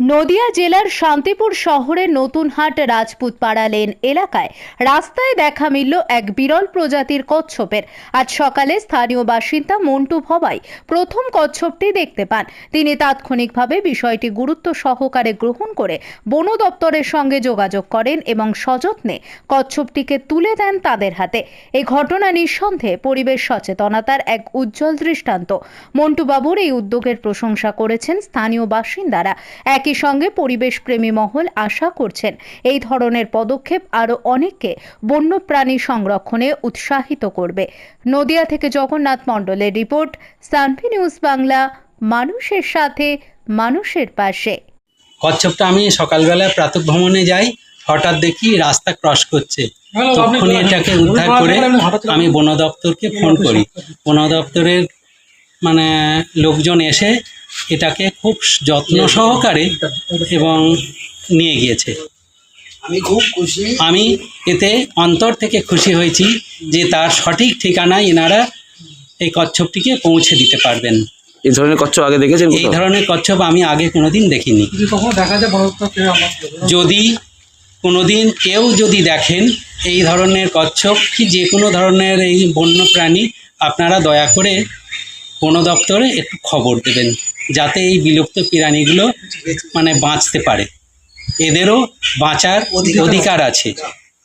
নদিয়া জেলার শান্তিপুর শহরের নতুনহাট রাজপুত পাড়া লেন এলাকায়। রাস্তায় দেখা মিলল এক বিরল প্রজাতির কচ্ছপের। আজ সকালে স্থানীয় বাসিন্দা মন্টু ভবাই প্রথম কচ্ছপটি দেখতে পান। তিনি তাৎক্ষণিকভাবে বিষয়টি গুরুত্ব সহকারে গ্রহণ করে বন দপ্তরের সঙ্গে যোগাযোগ করেন এবং সযত্নে কচ্ছপটিকে তুলে দেন তাদের হাতে। এই ঘটনা নিঃসন্দেহে পরিবেশ সচেতনতার এক উজ্জ্বল দৃষ্টান্ত। মন্টুবাবুর এই উদ্যোগের প্রশংসা করেছেন স্থানীয় বাসিন্দারা। একই সঙ্গে পরিবেশপ্রেমী মহল আশা করছেন এই ধরনের পদক্ষেপ আরও অনেককে বন্যপ্রাণী সংরক্ষণে উৎসাহিত করবে। নদিয়া থেকে জগন্নাথ মণ্ডলের রিপোর্ট সানভি নিউজ বাংলা মানুষের সাথে মানুষের পাশে। কচ্ছপটা আমি সকালবেলা প্রাতঃ ভ্রমণে যাই হঠাৎ দেখি রাস্তা ক্রস করছে। তখনই এটাকে উদ্ধার করে আমি বন দপ্তরকে ফোন করি। বন দপ্তরের মানে লোকজন এসে এটাকে খুব যত্ন সহকারে এবং নিয়ে গিয়েছে। আমি খুব খুশি। আমি এতে অন্তর থেকে খুশি হয়েছি যে তার সঠিক ঠিকানায় এনারা এই কচ্ছপটিকে পৌঁছে দিতে পারবেন। এই ধরনের কচ্ছপ আগে দেখেছেন এই ধরনের কচ্ছপ আমি আগে কোনোদিন দেখিনি। যদি কখনো দেখা যায় কেউ যদি কোনোদিন কেউ যদি দেখেন এই ধরনের কচ্ছপ কি যে কোনো ধরনের এই বন্য প্রাণী আপনারা দয়া করে বন দপ্তরে একটু খবর দেবেন। যাতে এই বিলুপ্ত প্রাণীগুলো মানে বাঁচতে পারে। এদেরও বাঁচার অধিকার আছে।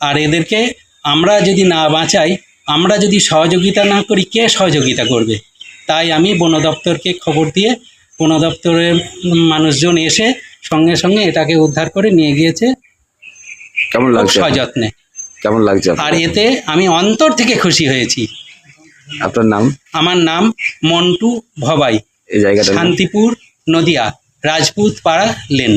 আর এদেরকে আমরা যদি না বাঁচাই আমরা যদি সহযোগিতা না করি কে সহযোগিতা করবে? তাই আমি বন দপ্তরকে খবর দিয়ে বন দপ্তরের মানুষজন এসে সঙ্গে সঙ্গে এটাকে উদ্ধার করে নিয়ে গিয়েছে। কেমন লাগছে? সযত্নে। কেমন লাগছে আর এতে আমি অন্তর থেকে খুশি হয়েছি। আপনার নাম? আমার নাম মন্টু ভবাই। জায়গাটা শান্তিপুর নদিয়া রাজপুত পাড়া লেন।